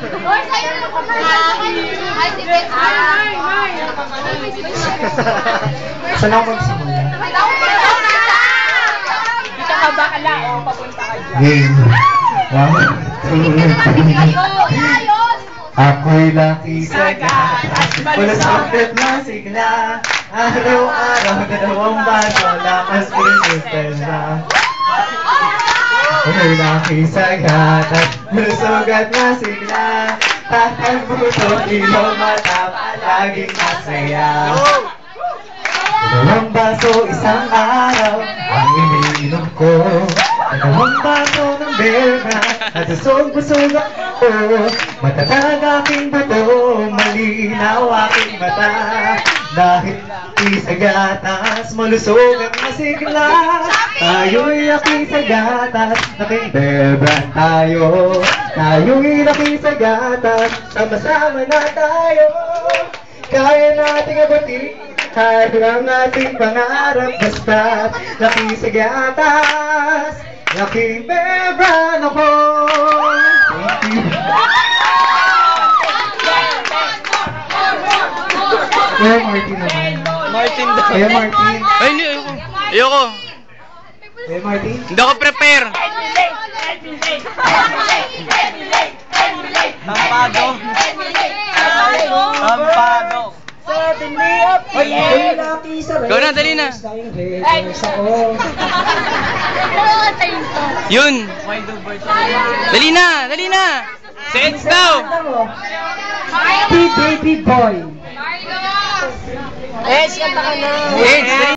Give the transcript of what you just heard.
Or sa'yo na commercial. Ay, sige. Ay, ay. Saan ako magsimula? Hindi ka kabakala o papunta ka dyan. Game. Three. Ako'y laki sa gatas, malusokit na sigla. Araw-araw, dalawang baso, lakas princess na. Laki sa gatas, malusogat na sigla. Tatang buto, ilaw mata, palaging masaya. Dalawang baso, isang araw, ang iniinom ko. Dalawang baso ng berna, at usog-usog ako. Matatag aking buto, malinaw aking mata. Dahil di sa gatas, malusog at masigla. Tayo'y laki sa gatas, laking bebra tayo. Tayo'y laki sa gatas, sama-sama na tayo. Kaya nating abutin kahit ang ating pangarap basta laki sa gatas, laking membran ako. Thank you. Kuya Martin naman. Martin daw. Kuya Martin. Ay, hindi. Ayoko. Ayoko. Kuya Martin. Hindi ako prepare. Tampado. Tampado. Ay, ay, laki sa Go na, dali na. Yun. Dali na, dali na. Sets daw. Happy baby boy. Eh, siya ka na.